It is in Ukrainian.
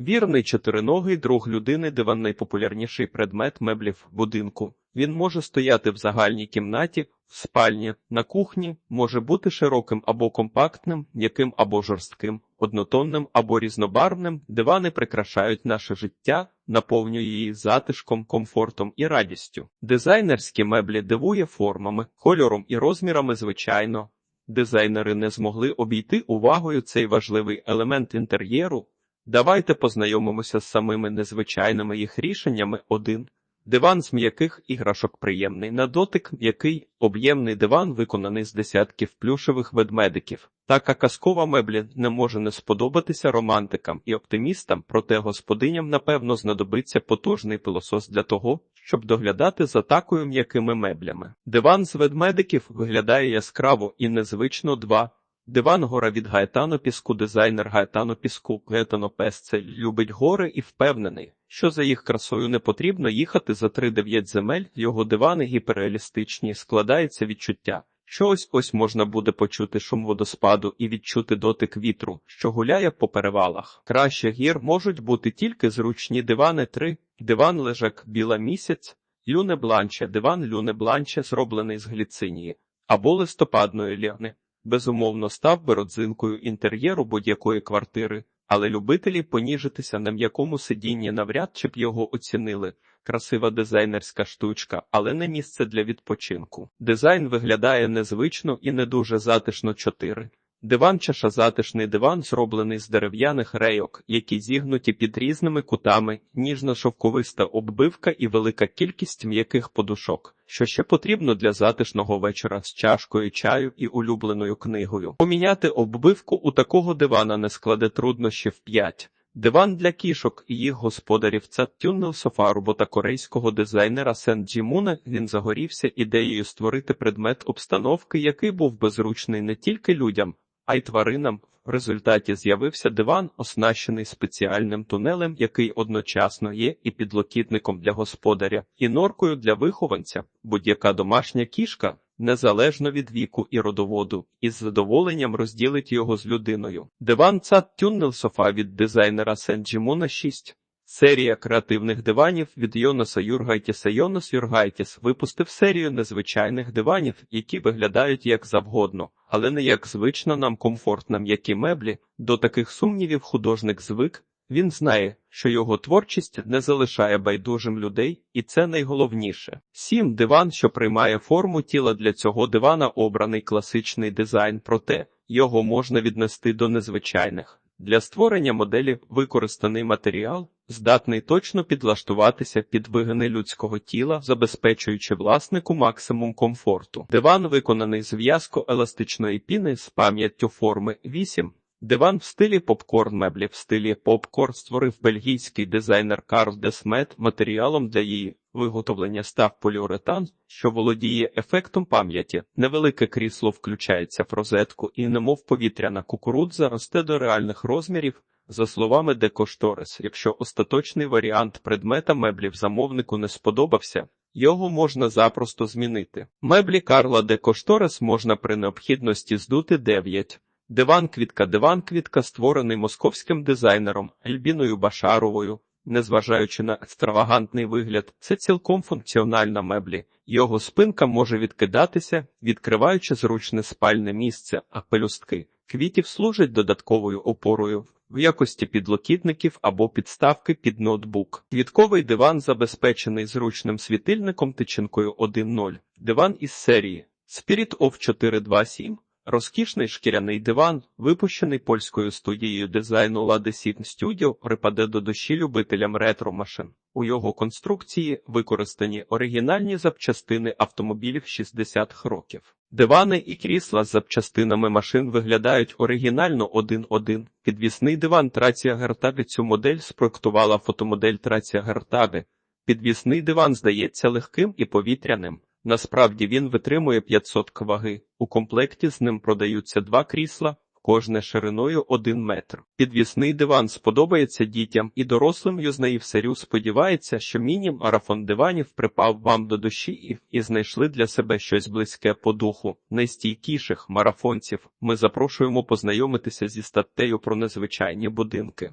Вірний чотириногий друг людини диван найпопулярніший предмет меблів будинку. Він може стояти в загальній кімнаті, в спальні, на кухні, може бути широким або компактним, м'яким або жорстким, однотонним або різнобарвним. Дивани прикрашають наше життя, наповнює її затишком, комфортом і радістю. Дизайнерські меблі дивує формами, кольором і розмірами, звичайно. Дизайнери не змогли обійти увагою цей важливий елемент інтер'єру. Давайте познайомимося з самими незвичайними їх рішеннями. Один диван з м'яких іграшок приємний на дотик, м'який об'ємний диван, виконаний з десятків плюшевих ведмедиків. Така казкова меблі не може не сподобатися романтикам і оптимістам, проте господиням, напевно, знадобиться потужний пилосос для того, щоб доглядати за такою м'якими меблями. Диван з ведмедиків виглядає яскраво і незвично два. Диван гора від Гаетано Піску, дизайнер Гаетано Піску, Гаетано Песце любить гори і впевнений, що за їх красою не потрібно їхати за 3-9 земель, його дивани гіперреалістичні, складається відчуття, що ось ось можна буде почути шум водоспаду і відчути дотик вітру, що гуляє по перевалах. Краще гір можуть бути тільки зручні дивани 3, диван лежак біла місяць, люне бланче, диван люне бланче, зроблений з гліцинії, або листопадної ляни безумовно став би родзинкою інтер'єру будь-якої квартири, але любителі поніжитися на м'якому сидінні навряд чи б його оцінили. Красива дизайнерська штучка, але не місце для відпочинку. Дизайн виглядає незвично і не дуже затишно 4. Диван чаша затишний диван, зроблений з дерев'яних рейок, які зігнуті під різними кутами, ніжно-шовковиста оббивка і велика кількість м'яких подушок, що ще потрібно для затишного вечора з чашкою чаю і улюбленою книгою. Поміняти оббивку у такого дивана не складе труднощів 5. Диван для кішок і їх господарів це тюннел софа робота корейського дизайнера Сен Джімуна. Він загорівся ідеєю створити предмет обстановки, який був безручний не тільки людям, а й тваринам. В результаті з'явився диван, оснащений спеціальним тунелем, який одночасно є і підлокітником для господаря, і норкою для вихованця. Будь-яка домашня кішка, незалежно від віку і родоводу, із задоволенням розділить його з людиною. Диван Цат Тюннел Софа від дизайнера Сенджімуна 6. Серія креативних диванів від Йонаса Юргайтіса Йонас Юргайтіс випустив серію незвичайних диванів, які виглядають як завгодно, але не як звично нам комфортно м'які меблі. До таких сумнівів художник звик. Він знає, що його творчість не залишає байдужим людей, і це найголовніше. Сім диван, що приймає форму тіла для цього дивана, обраний класичний дизайн, проте його можна віднести до незвичайних. Для створення моделі використаний матеріал, здатний точно підлаштуватися під вигини людського тіла, забезпечуючи власнику максимум комфорту. Диван виконаний з в'язко-еластичної піни з пам'яттю форми 8. Диван в стилі попкорн меблі в стилі попкорн створив бельгійський дизайнер Карл Десмет матеріалом для її виготовлення став поліуретан, що володіє ефектом пам'яті. Невелике крісло включається в розетку і, немов повітряна кукурудза, росте до реальних розмірів. За словами Декошторис, якщо остаточний варіант предмета меблів замовнику не сподобався, його можна запросто змінити. Меблі Карла Декошторис можна при необхідності здути 9. Диван квітка Диван квітка створений московським дизайнером Ельбіною Башаровою. Незважаючи на екстравагантний вигляд, це цілком функціональна меблі. Його спинка може відкидатися, відкриваючи зручне спальне місце, а пелюстки квітів служать додатковою опорою в якості підлокітників або підставки під ноутбук. Квітковий диван забезпечений зручним світильником тичинкою 1.0. Диван із серії Spirit of 427 Розкішний шкіряний диван, випущений польською студією дизайну Ladesint Studio, припаде до душі любителям ретро-машин. У його конструкції використані оригінальні запчастини автомобілів 60-х років. Дивани і крісла з запчастинами машин виглядають оригінально один-один. Підвісний диван Трація Гертаги цю модель спроектувала фотомодель Трація Гертаги. Підвісний диван здається легким і повітряним. Насправді він витримує 500 кваги. У комплекті з ним продаються два крісла, кожне шириною 1 метр. Підвісний диван сподобається дітям і дорослим юзнаїв серю сподівається, що міні-марафон диванів припав вам до душі і знайшли для себе щось близьке по духу. Найстійкіших марафонців ми запрошуємо познайомитися зі статтею про незвичайні будинки.